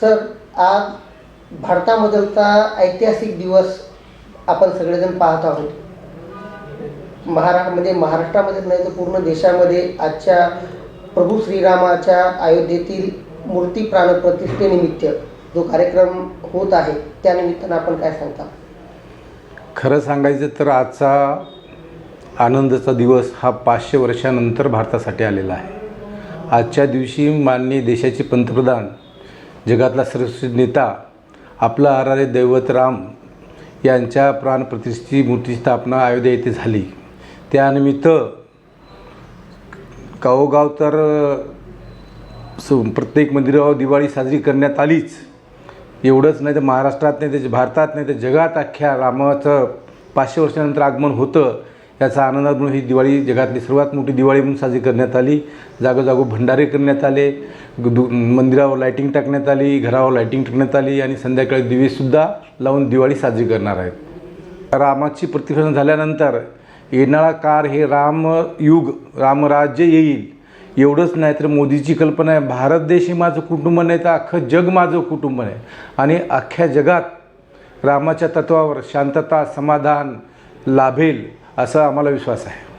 Sir आज भारतामधलचा ऐतिहासिक दिवस आपण सगळेजण पाहत आहोत. महाराष्ट्र म्हणजे महाराष्ट्रामध्येच नाही तर पूर्ण देशामध्ये आजच्या प्रभू श्रीरामाच्या अयोध्येतील मूर्ती प्राणप्रतिष्ठेनिमित्त जो कार्यक्रम होत आहे त्यानिमित्तानं आपण काय सांगता? खरं सांगायचं तर आजचा आनंदाचा दिवस हा पाचशे वर्षानंतर भारतासाठी आलेला आहे. आजच्या दिवशी माननीय देशाचे पंतप्रधान जगातला सर्वश्रेष्ठ नेता आपला आराध्य दैवत राम यांच्या प्राणप्रतिष्ठी मूर्ती स्थापना अयोध्या येथे झाली. त्यानिमित्त गावोगाव तर स प्रत्येक मंदिरावर दिवाळी साजरी करण्यात आलीच. एवढंच नाही तर महाराष्ट्रात नाही तर भारतात नाही तर जगात अख्ख्या रामाचं पाचशे वर्षानंतर आगमन होतं. याचा आनंदात म्हणून ही दिवाळी जगातली सर्वात मोठी दिवाळी म्हणून साजरी करण्यात आली. जागोजागो भंडारे करण्यात आले. दु मंदिरावर लाईटिंग टाकण्यात आली घरावर लाईटिंग टाकण्यात आली आणि संध्याकाळी दिवेसुद्धा लावून दिवाळी साजरी करणार आहेत. रामाची प्रतिष्ठापना झाल्यानंतर येणारा कार हे रामयुग रामराज्य येईल. एवढंच नाही तर मोदीची कल्पना आहे भारत देश हे माझं कुटुंब नाही तर अख्खं जग माझं कुटुंब आहे आणि अख्ख्या जगात रामाच्या तत्वावर शांतता समाधान लाभेल. असा आम्हाला विश्वास आहे.